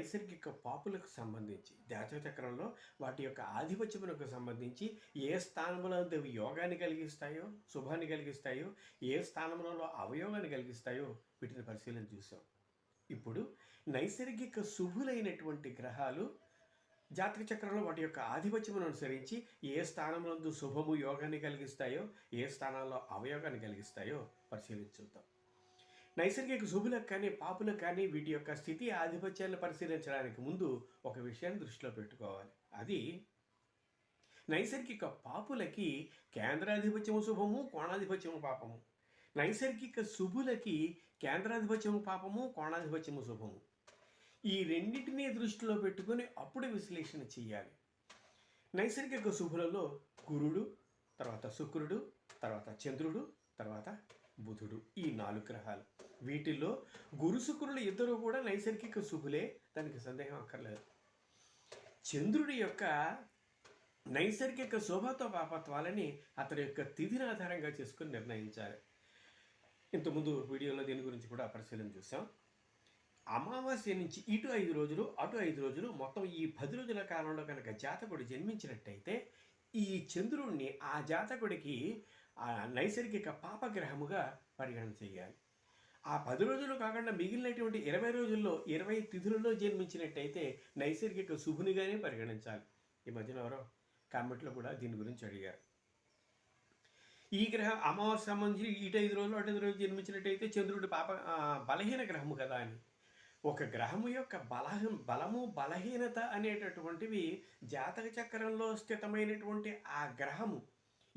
నైసర్గిక పాపులకు సంబంధించి జాతక చక్రంలో వాటి యొక్క ఆధిపత్యములకు సంబంధించి ఏ స్థానంలో అవి యోగాన్ని కలిగిస్తాయో శుభాన్ని కలిగిస్తాయో ఏ స్థానంలో అవయోగాన్ని కలిగిస్తాయో వీటిని పరిశీలన చూసాం ఇప్పుడు నైసర్గిక శుభులైనటువంటి గ్రహాలు జాతక చక్రంలో వాటి యొక్క ఆధిపత్యమును అనుసరించి ఏ స్థానంలో శుభము యోగాన్ని కలిగిస్తాయో ఏ స్థానాల్లో అవయోగాన్ని కలిగిస్తాయో పరిశీలించుద్దాం నైసర్గిక శుభులకు కానీ పాపులకు కానీ వీటి యొక్క స్థితి ఆధిపత్యాలను పరిశీలించడానికి ముందు ఒక విషయాన్ని దృష్టిలో పెట్టుకోవాలి. అది నైసర్గిక పాపులకి కేంద్రాధిపత్యము శుభము కోణాధిపత్యము పాపము. నైసర్గిక శుభులకి కేంద్రాధిపత్యము పాపము కోణాధిపత్యము శుభము. ఈ రెండింటినీ దృష్టిలో పెట్టుకొని అప్పుడు విశ్లేషణ చేయాలి. నైసర్గిక శుభులలో గురుడు తర్వాత శుక్రుడు తర్వాత చంద్రుడు తర్వాత బుధుడు ఈ నాలుగు గ్రహాలు. వీటిల్లో గురు శుక్రులు ఇద్దరు కూడా నైసర్గిక శుభులే దానికి సందేహం అక్కర్లేదు. చంద్రుడి యొక్క నైసర్గిక శోభతో పాపత్వాలని అతని యొక్క తిథిని ఆధారంగా చేసుకుని నిర్ణయించాలి. ఇంతకుముందు వీడియోలో దీని గురించి కూడా పరిశీలన చూసాం అమావాస్య నుంచి ఇటు ఐదు రోజులు అటు ఐదు రోజులు మొత్తం ఈ పది రోజుల కాలంలో కనుక జాతకుడు జన్మించినట్టయితే ఈ చంద్రుణ్ణి ఆ జాతకుడికి ఆ నైసర్గిక పాపగ్రహముగా పరిగణన చేయాలి. ఆ పది రోజులు కాకుండా మిగిలినటువంటి ఇరవై రోజుల్లో ఇరవై తిథులలో జన్మించినట్టయితే నైసర్గిక శుభునిగానే పరిగణించాలి. ఈ మధ్యన ఎవరో కామెంట్లో కూడా దీని గురించి అడిగారు. ఈ గ్రహం అమావాస్య సంబంధించి ఇటు ఐదు రోజులు అటు ఐదు రోజులు జన్మించినట్టయితే చంద్రుడి పాప బలహీన గ్రహము కదా అని. ఒక గ్రహము యొక్క బలహీన బలము బలహీనత అనేటటువంటివి జాతక చక్రంలో స్థితమైనటువంటి ఆ గ్రహము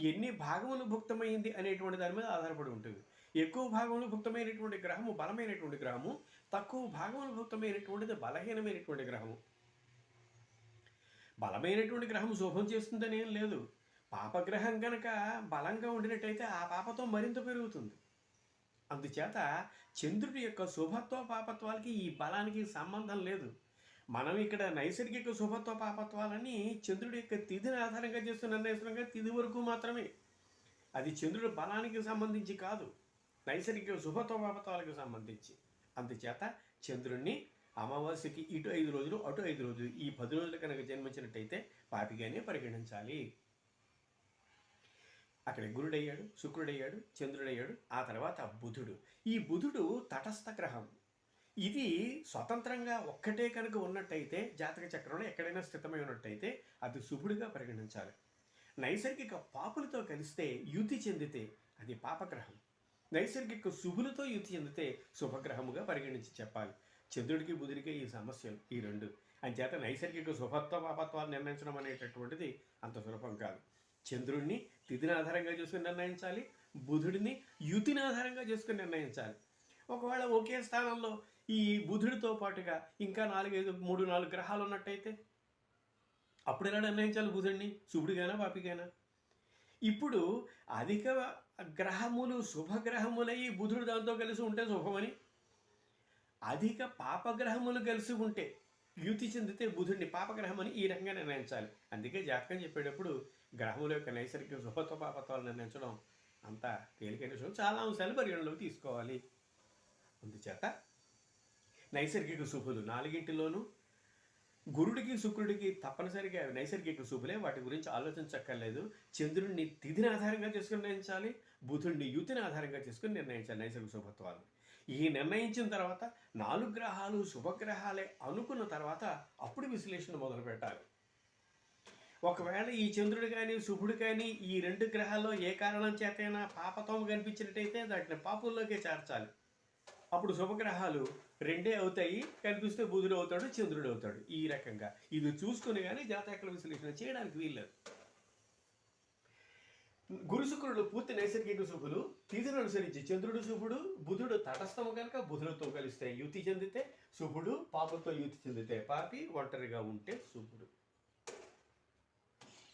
ఎన్ని భాగములు భుక్తమైంది అనేటువంటి దాని మీద ఆధారపడి ఉంటుంది. ఎక్కువ భాగములు భుక్తమైనటువంటి గ్రహము బలమైనటువంటి గ్రహము తక్కువ భాగములు భుక్తమైనటువంటిది బలహీనమైనటువంటి గ్రహము. బలమైనటువంటి గ్రహం శుభం చేస్తుందని ఏం లేదు. పాపగ్రహం కనుక బలంగా ఉండినట్టయితే ఆ పాపతో మరింత పెరుగుతుంది. అందుచేత చంద్రుడి యొక్క శుభత్వ పాపత్వాలకి ఈ బలానికి సంబంధం లేదు. మనం ఇక్కడ నైసర్గిక శుభత్వ పాపత్వాలని చంద్రుడి యొక్క తిథిని ఆధారంగా చేస్తున్న నిర్ణయిస్తున్నాం. తిథి వరకు మాత్రమే. అది చంద్రుడి బలానికి సంబంధించి కాదు నైసర్గిక శుభత్వ పాపత్వాలకు సంబంధించి. అందుచేత చంద్రుణ్ణి అమావాస్యకి ఇటు ఐదు రోజులు అటు ఐదు రోజులు ఈ పది రోజులు కనుక జన్మించినట్టయితే పాపిగానే పరిగణించాలి. అక్కడ గురుడయ్యాడు శుక్రుడయ్యాడు చంద్రుడయ్యాడు ఆ తర్వాత బుధుడు. ఈ బుధుడు తటస్థ గ్రహం. ఇది స్వతంత్రంగా ఒక్కటే కనుక ఉన్నట్టయితే జాతక చక్రంలో ఎక్కడైనా స్థితమై ఉన్నట్టయితే అది శుభుడిగా పరిగణించాలి. నైసర్గిక పాపులతో కలిస్తే యుతి చెందితే అది పాపగ్రహం. నైసర్గిక శుభులతో యుతి చెందితే శుభగ్రహముగా పరిగణించి చెప్పాలి. చంద్రుడికి బుధుడికి ఈ సమస్యలు ఈ రెండు. అంచేత నైసర్గిక శుభత్వ పాపత్వాలు నిర్ణయించడం అనేటటువంటిది అంత సులభం కాదు. చంద్రుడిని తిథిని ఆధారంగా చూసుకుని నిర్ణయించాలి. బుధుడిని యుతిని ఆధారంగా చేసుకుని నిర్ణయించాలి. ఒకవేళ ఒకే స్థానంలో ఈ బుధుడితో పాటుగా ఇంకా నాలుగైదు మూడు నాలుగు గ్రహాలు ఉన్నట్టయితే అప్పుడు ఎలా నిర్ణయించాలి బుధుడిని శుభుడిగానా పాపిగానా? ఇప్పుడు అధిక గ్రహములు శుభగ్రహములై బుధుడు దాంతో కలిసి ఉంటే శుభమని అధిక పాపగ్రహములు కలిసి ఉంటే యుతి చెందితే బుధుడిని పాపగ్రహం అని ఈ రకంగా నిర్ణయించాలి. అందుకే జాతకం చెప్పేటప్పుడు గ్రహముల యొక్క నైసర్గిక శుభత్వ పాపత్వాలు నిర్ణయించడం అంత తేలికైన విషయం. చాలా అంశాలు పరిగణలోకి తీసుకోవాలి. అందుచేత నైసర్గిక శుభులు నాలుగింటిలోనూ గురుడికి శుక్రుడికి తప్పనిసరిగా నైసర్గిక శుభులే వాటి గురించి ఆలోచించక్కర్లేదు. చంద్రుడిని తిథిని ఆధారంగా చేసుకుని నిర్ణయించాలి బుధుడిని యుతిని ఆధారంగా చేసుకుని నిర్ణయించాలి నైసర్గిక శుభత్వాలు ఈ నిర్ణయించిన తర్వాత నాలుగు గ్రహాలు శుభగ్రహాలే అనుకున్న తర్వాత అప్పుడు విశ్లేషణ మొదలు పెట్టాలి. ఒకవేళ ఈ చంద్రుడు కానీ శుభుడు కానీ ఈ రెండు గ్రహాల్లో ఏ కారణం చేతైనా పాపతోమ కనిపించినట్టయితే దాటిని పాపుల్లోకే చేర్చాలి. అప్పుడు శుభగ్రహాలు రెండే అవుతాయి. కనిపిస్తే బుధుడు అవుతాడు చంద్రుడు అవుతాడు. ఈ రకంగా. ఇది చూసుకుని కానీ జాతకల విశ్లేషణ చేయడానికి వీల్లేదు. గురు శుక్రుడు పూర్తి నైసర్గిక శుభులు. తిథిని అనుసరించి చంద్రుడు శుభుడు బుధుడు తటస్థము కనుక బుధులతో కలిస్తే యుతి చెందితే శుభుడు పాపంతో యుతి చెందితే పాపి ఒంటరిగా ఉంటే శుభుడు.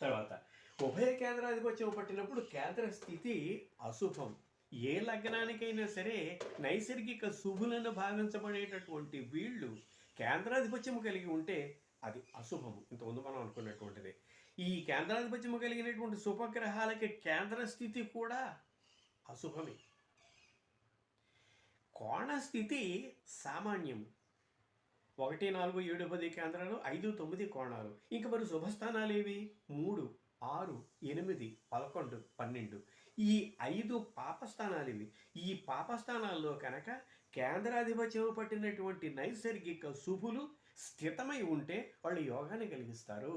తర్వాత ఉభయ కేంద్రాధిపత్యం పట్టినప్పుడు కేంద్ర స్థితి అశుభం. ఏ లగ్నానికైనా సరే నైసర్గిక శుభులను భావించబడేటటువంటి వీళ్ళు కేంద్రాధిపత్యం కలిగి ఉంటే అది అశుభము ఇంతకుముందు మనం అనుకున్నటువంటిది. ఈ కేంద్రాధిపత్యం కలిగినటువంటి శుభగ్రహాలకి కేంద్ర స్థితి కూడా అశుభమే. కోణ స్థితి సామాన్యం ఒకటి నాలుగు ఏడు పది కేంద్రాలు ఐదు తొమ్మిది కోణాలు. ఇంకా మరి శుభస్థానాలు ఏవి మూడు ఆరు ఎనిమిది పదకొండు పన్నెండు. ఈ ఐదు పాపస్థానాలు ఇవి ఈ పాపస్థానాల్లో కనుక కేంద్రాధిపత్యం పట్టినటువంటి నైసర్గిక శుభులు స్థితమై ఉంటే వాళ్ళు యోగాన్ని కలిగిస్తారు.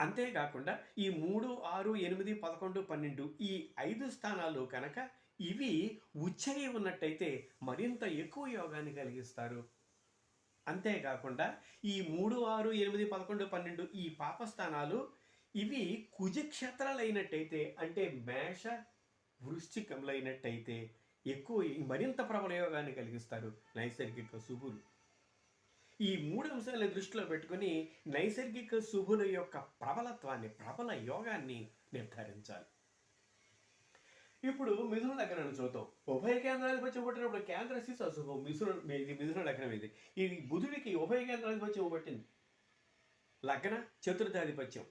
అంతేకాకుండా ఈ మూడు ఆరు ఎనిమిది పదకొండు పన్నెండు ఈ ఐదు స్థానాలు కనుక ఇవి ఉచ్చయి ఉన్నట్టయితే మరింత ఎక్కువ యోగాన్ని కలిగిస్తారు. అంతేకాకుండా ఈ మూడు ఆరు ఎనిమిది పదకొండు పన్నెండు ఈ పాపస్థానాలు ఇవి కుజక్షేత్రాలైనట్టయితే అంటే మేష వృశ్చికములైనట్టయితే ఎక్కువ మరింత ప్రబలయోగాన్ని కలిగిస్తారు నైసర్గిక శుభులు. ఈ మూడు అంశాలను దృష్టిలో పెట్టుకుని నైసర్గిక శుభుల యొక్క ప్రబలత్వాన్ని ప్రబల యోగాన్ని నిర్ధారించాలి. ఇప్పుడు మిథున లగ్నాన్ని చూద్దాం. ఉభయ కేంద్రాధిపత్యం పట్టినప్పుడు కేంద్ర శిశు అశుభం. మిథున ఇది మిథున లగ్నం ఇది. ఇది బుధుడికి ఉభయ కేంద్రాధిపత్యం పట్టింది. లగ్న చతుర్థాధిపత్యం.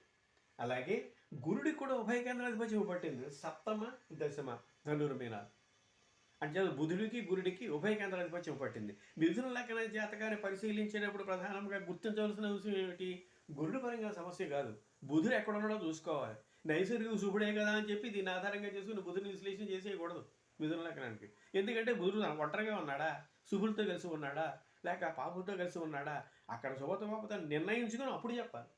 అలాగే గురుడికి కూడా ఉభయ కేంద్రాధిపతి పట్టింది సప్తమ దశమ ధనుర్మీన అంటే బుధుడికి గురుడికి ఉభయ కేంద్రాధిపతి చూపట్టింది మిథున లగ్న జాతకాన్ని పరిశీలించేటప్పుడు ప్రధానంగా గుర్తించవలసిన విషయం ఏమిటి? గురుడు పరంగా సమస్య కాదు. బుధుడు ఎక్కడ ఉన్నాడో చూసుకోవాలి. నైసర్గిక శుభుడే కదా అని చెప్పి దీన్ని ఆధారంగా చేసుకుని బుధుని విశ్లేషణ చేసేయకూడదు మిథున లగ్నానికి. ఎందుకంటే బుధుడు ఒంటరిగా ఉన్నాడా? శుభులతో కలిసి ఉన్నాడా? లేక పాపులతో కలిసి ఉన్నాడా? అక్కడ శుభత పాపతో నిర్ణయించుకొని అప్పుడు చెప్పాలి.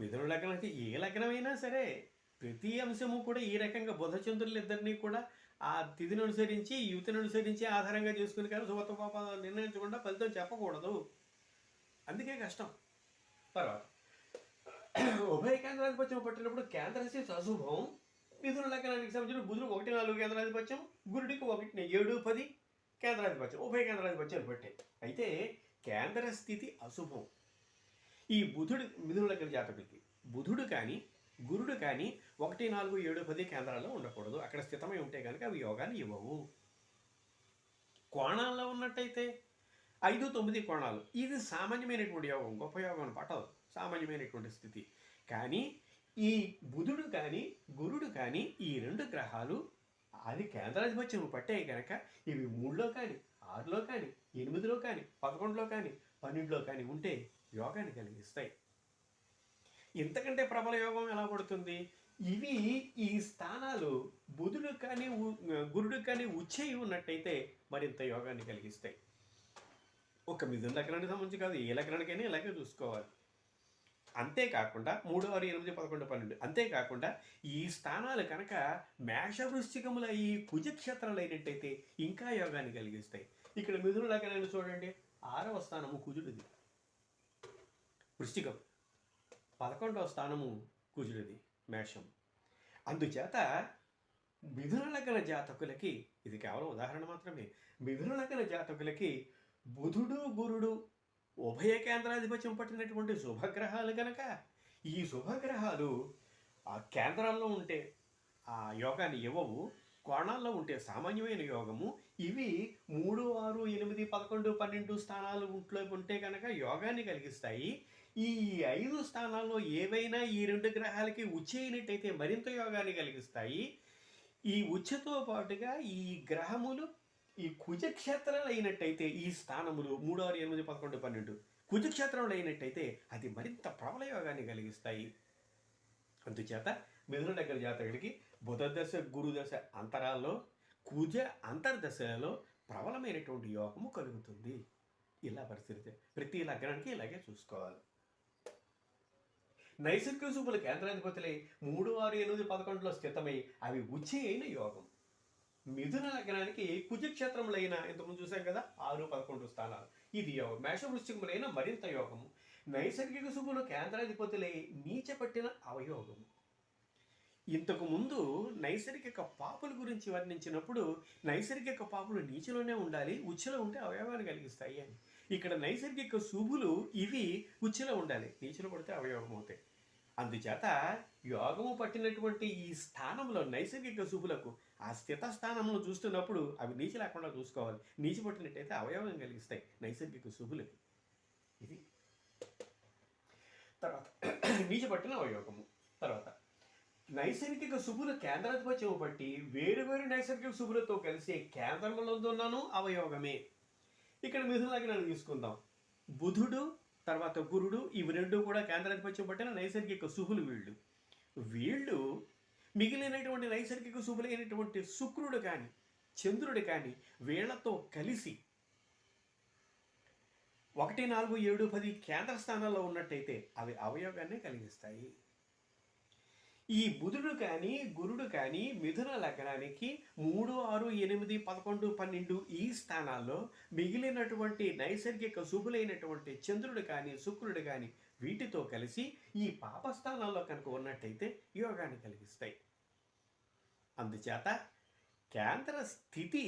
మిథున లగ్నం అయితే ఏ లగ్నమైనా సరే ప్రతి అంశము కూడా ఈ రకంగా బుధచంద్రులు ఇద్దరినీ కూడా ఆ తిథిని అనుసరించి యువతిని అనుసరించి ఆధారంగా చేసుకుని కానీ శుభత పాప నిర్ణయించకుండా ఫలితం చెప్పకూడదు. అందుకే కష్టం. తర్వాత ఉభయ కేంద్రాధిపత్యం పట్టినప్పుడు కేంద్రశీ అశుభం మిథున లగ్నానికి సంబంధించిన బుధుడు ఒకటి నాలుగు కేంద్రాధిపత్యం గురుడికి ఒకటి ఏడు పది కేంద్రాధిపత్యం ఉభయ కేంద్రాధిపత్యాలు పట్టాయి. అయితే కేంద్ర స్థితి అశుభం. ఈ బుధుడు మిథునుల లగ్న జాతకులకి బుధుడు కానీ గురుడు కానీ ఒకటి నాలుగు ఏడు పది కేంద్రాల్లో ఉండకూడదు. అక్కడ స్థితమై ఉంటే కనుక అవి యోగాన్ని ఇవ్వవు. కోణాల్లో ఉన్నట్టయితే ఐదు తొమ్మిది కోణాలు. ఇది సామాన్యమైనటువంటి యోగం గొప్ప యోగం అని పట్టదు సామాన్యమైనటువంటి స్థితి. కానీ ఈ బుధుడు కానీ గురుడు కానీ ఈ రెండు గ్రహాలు అది కేంద్రాధిపత్యం పట్టాయి కనుక ఇవి మూడులో కానీ ఆరులో కానీ ఎనిమిదిలో కానీ పదకొండులో కానీ పన్నెండులో కానీ ఉంటే యోగాన్ని కలిగిస్తాయి. ఇంతకంటే ప్రబల యోగం ఎలా పడుతుంది? ఇవి ఈ స్థానాలు బుధుడు కానీ గురుడు కానీ ఉచ్చేయి ఉన్నట్టయితే మరింత యోగాన్ని కలిగిస్తాయి. ఒక మిథున లగ్నానికి సంబంధించి కాదు ఏ లగ్నానికైనా ఇలాగే చూసుకోవాలి. అంతేకాకుండా మూడు ఆరు ఎనిమిది పదకొండు పన్నెండు అంతేకాకుండా ఈ స్థానాలు కనుక మేషవృశ్చికముల ఈ కుజక్షేత్రాలు అయినట్టయితే ఇంకా యోగాన్ని కలిగిస్తాయి. ఇక్కడ మిథున లగ్నాన్ని చూడండి ఆరవ స్థానము కుజుడిది. వృష్టికం పదకొండవ స్థానము కుజుడిది మేషం. అందుచేత మిథున లగ్న జాతకులకి ఇది కేవలం ఉదాహరణ మాత్రమే మిథున లగ్న జాతకులకి బుధుడు గురుడు ఉభయ కేంద్రాధిపత్యం పట్టినటువంటి శుభగ్రహాలు గనక ఈ శుభగ్రహాలు ఆ కేంద్రాల్లో ఉంటే ఆ యోగాన్ని ఇవ్వవు కోణాల్లో ఉంటే సామాన్యమైన యోగము ఇవి మూడు ఆరు ఎనిమిది పదకొండు పన్నెండు స్థానాలు ఉంట్లో ఉంటే కనుక యోగాన్ని కలిగిస్తాయి. ఈ ఐదు స్థానాల్లో ఏవైనా ఈ రెండు గ్రహాలకి ఉచ్చేయినట్టయితే మరింత యోగాన్ని కలిగిస్తాయి. ఈ ఉచ్చతో పాటుగా ఈ గ్రహములు ఈ కుజక్షేత్రాలు అయినట్టయితే ఈ స్థానములు మూడు ఆరు ఎనిమిది పదకొండు పన్నెండు కుజక్షేత్రంలో అయినట్టయితే అది మరింత ప్రబల యోగాన్ని కలిగిస్తాయి. అందుచేత మిథున దగ్గర జాతకుడికి బుధ దశ అంతరాల్లో కుజ అంతర్దశలో ప్రబలమైనటువంటి యోగము కలుగుతుంది. ఇలా పరిస్థితి ప్రతి లగ్నానికి ఇలాగే చూసుకోవాలి. నైసర్గిక శుభుల కేంద్రాధిపతులై మూడు ఆరు ఎనిమిది పదకొండులో స్థితమై అవి ఉచ్చి అయిన యోగం. మిథున లగ్నానికి కుజక్షేత్రములైన ఇంతకుముందు చూసాం కదా ఆరు పదకొండు స్థానాలు. ఇది యోగం మేషవృశ్చికములైన మరింత యోగము. నైసర్గిక శుభులు కేంద్రాధిపతులై నీచపట్టిన అవయోగము. ఇంతకు ముందు నైసర్గిక పాపుల గురించి వర్ణించినప్పుడు నైసర్గిక పాపులు నీచలోనే ఉండాలి ఉచ్చులో ఉంటే అవయవాన్ని కలిగిస్తాయి అని. ఇక్కడ నైసర్గిక శుభులు ఇవి ఉచ్చులో ఉండాలి నీచులో పడితే అవయవం అవుతాయి. అందుచేత యోగము పట్టినటువంటి ఈ స్థానంలో నైసర్గిక శుభులకు ఆ స్థిత స్థానంలో చూస్తున్నప్పుడు అవి నీచి లేకుండా చూసుకోవాలి. నీచి పట్టినట్టయితే అవయవం కలిగిస్తాయి నైసర్గిక శుభులకి. ఇది. తర్వాత నీచి పట్టిన అవయోగము తర్వాత నైసర్గిక శుభులు కేంద్రాధిపత్యం బట్టి వేరు వేరు నైసర్గిక శుభులతో కలిసి కేంద్రంలో ఉన్నాను అవయోగమే ఇక్కడ మిథున లగ్నాన్ని తీసుకుందాం. బుధుడు తర్వాత గురుడు ఇవి రెండు కూడా కేంద్రాధిపత్యం పట్టిన నైసర్గిక శుభులు వీళ్ళు. వీళ్ళు మిగిలినటువంటి నైసర్గిక శుభులైనటువంటి శుక్రుడు కానీ చంద్రుడు కానీ వీళ్ళతో కలిసి ఒకటి నాలుగు ఏడు పది కేంద్ర స్థానాల్లో ఉన్నట్టయితే అవి అవయోగాన్ని కలిగిస్తాయి. ఈ బుధుడు కానీ గురుడు కానీ మిథున లగ్నానికి మూడు ఆరు ఎనిమిది పదకొండు పన్నెండు ఈ స్థానాల్లో మిగిలినటువంటి నైసర్గిక శుభులైనటువంటి చంద్రుడు కానీ శుక్రుడు కానీ వీటితో కలిసి ఈ పాపస్థానాల్లో కనుక ఉన్నట్టయితే యోగాన్ని కలిగిస్తాయి. అందుచేత కేంద్ర స్థితి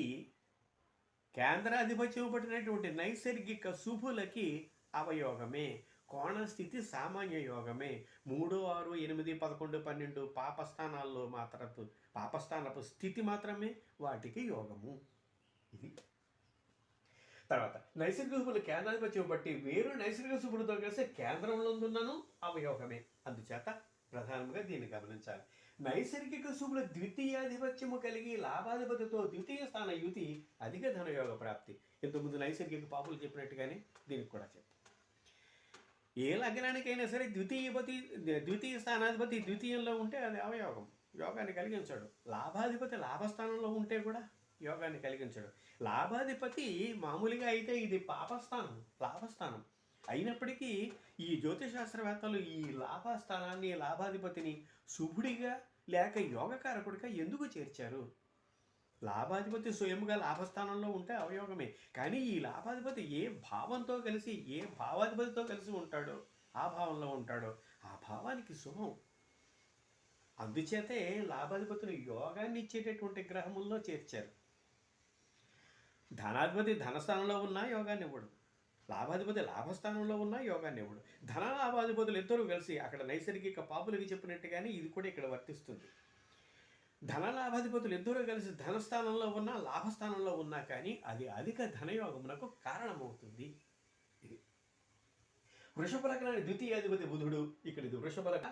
కేంద్రాధిపత్యం పట్టినటువంటి నైసర్గిక శుభులకి అవయోగమే. కోణ స్థితి సామాన్య యోగమే. మూడు ఆరు ఎనిమిది పదకొండు పన్నెండు పాపస్థానాల్లో మాత్రపు పాపస్థానపు స్థితి మాత్రమే వాటికి యోగము. ఇది. తర్వాత నైసర్గిక శుభులు కేంద్రాధిపత్యం బట్టి వేరు నైసర్గిక శుభులతో కలిసి కేంద్రంలో ఉన్నాను అవయోగమే. అందుచేత ప్రధానంగా దీన్ని గమనించాలి. నైసర్గిక శుభుల ద్వితీయాధిపత్యము కలిగి లాభాధిపతితో ద్వితీయ స్థాన యుతి అధిక ధనయోగ ప్రాప్తి. ఇంతకుముందు నైసర్గిక పాపులు చెప్పినట్టుగానే దీనికి కూడా చెప్పు. ఏ లగ్నానికైనా సరే ద్వితీయపతి ద్వితీయ స్థానాధిపతి ద్వితీయంలో ఉంటే అది అవయోగం. యోగాన్ని కలిగించడు. లాభాధిపతి లాభస్థానంలో ఉంటే కూడా యోగాన్ని కలిగించడు. లాభాధిపతి మామూలుగా అయితే ఇది పాపస్థానం లాభస్థానం. అయినప్పటికీ ఈ జ్యోతిశాస్త్రవేత్తలు ఈ లాభస్థానాన్ని లాభాధిపతిని శుభుడిగా లేక యోగకారకుడిగా ఎందుకు చేర్చారు? లాభాధిపతి స్వయంగా లాభస్థానంలో ఉంటే అవయోగమే. కానీ ఈ లాభాధిపతి ఏ భావంతో కలిసి ఏ భావాధిపతితో కలిసి ఉంటాడో ఆ భావంలో ఉంటాడో ఆ భావానికి శుభం. అందుచేతే లాభాధిపతులు యోగాన్ని ఇచ్చేటటువంటి గ్రహముల్లో చేర్చారు. ధనాధిపతి ధనస్థానంలో ఉన్నా యోగాన్ని ఇవ్వడు. లాభాధిపతి లాభస్థానంలో ఉన్నా యోగాన్ని ఇవ్వడు. ధన లాభాధిపతులు ఇద్దరూ కలిసి అక్కడ నైసర్గిక పాపులకి చెప్పినట్టుగానే ఇది కూడా ఇక్కడ వర్తిస్తుంది. ధనలాభాధిపతులు ఇద్దరూ కలిసి ధనస్థానంలో ఉన్నా లాభస్థానంలో ఉన్నా కానీ అది అధిక ధనయోగమునకు కారణమవుతుంది. ఇది వృషభ లగ్నానికి ద్వితీయాధిపతి బుధుడు. ఇక్కడ ఇది వృషభ లగ్న.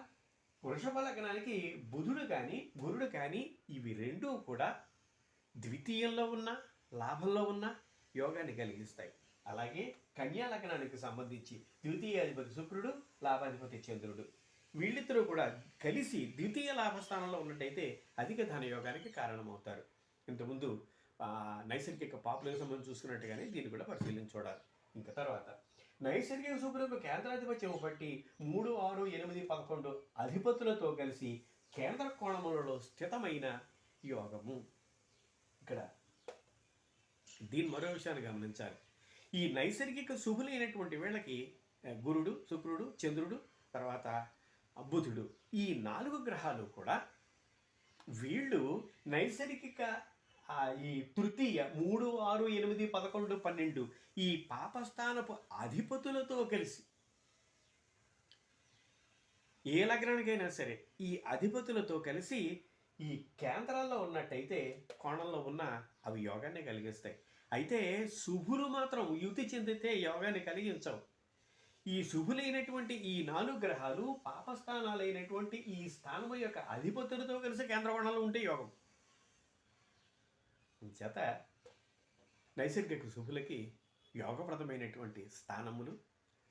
వృషభ లగ్నానికి బుధుడు కానీ గురుడు కానీ ఇవి రెండూ కూడా ద్వితీయంలో ఉన్న లాభంలో ఉన్న యోగాన్ని కలిగిస్తాయి. అలాగే కన్యా లగ్నానికి సంబంధించి ద్వితీయాధిపతి శుక్రుడు లాభాధిపతి చంద్రుడు. వీళ్ళిద్దరూ కూడా కలిసి ద్వితీయ లాభస్థానంలో ఉన్నట్టయితే అధిక ధనయోగానికి కారణమవుతారు. ఇంతకుముందు నైసర్గిక పాపులకు సంబంధించి చూసుకున్నట్టుగానే దీన్ని కూడా పరిశీలించి చూడాలి ఇంకా తర్వాత నైసర్గిక శుభ్రకు కేంద్రాధిపత్యం బట్టి మూడు ఆరు ఎనిమిది పదకొండు అధిపతులతో కలిసి కేంద్ర కోణములలో స్థితమైన యోగము. ఇక్కడ దీని మరో విషయాన్ని గమనించాలి. ఈ నైసర్గిక శుభులైనటువంటి వీళ్ళకి గురుడు శుక్రుడు చంద్రుడు తర్వాత బుధుడు ఈ నాలుగు గ్రహాలు కూడా వీళ్ళు నైసర్గిక ఈ తృతీయ మూడు ఆరు ఎనిమిది పదకొండు పన్నెండు ఈ పాపస్థానపు అధిపతులతో కలిసి. ఏ లగ్నానికైనా సరే ఈ అధిపతులతో కలిసి ఈ కేంద్రాల్లో ఉన్నట్టయితే కోణంలో ఉన్న అవి యోగాన్ని కలిగిస్తాయి. అయితే శుభులు మాత్రం యుతి చెందితే యోగాన్ని కలిగించవు. ఈ శుభులైనటువంటి ఈ నాలుగు గ్రహాలు పాపస్థానాలైనటువంటి ఈ స్థానము యొక్క అధిపతులతో కలిసి కేంద్ర ఉంటే యోగం. చేత నైసర్గిక శుభులకి యోగప్రదమైనటువంటి స్థానములు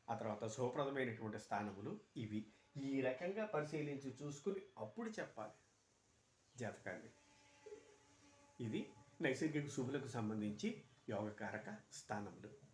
ఆ తర్వాత శుభప్రదమైనటువంటి స్థానములు ఇవి. ఈ రకంగా పరిశీలించి చూసుకుని అప్పుడు చెప్పాలి. జాతకాన్ని. ఇది నైసర్గిక శుభులకు సంబంధించి యోగకారక స్థానములు.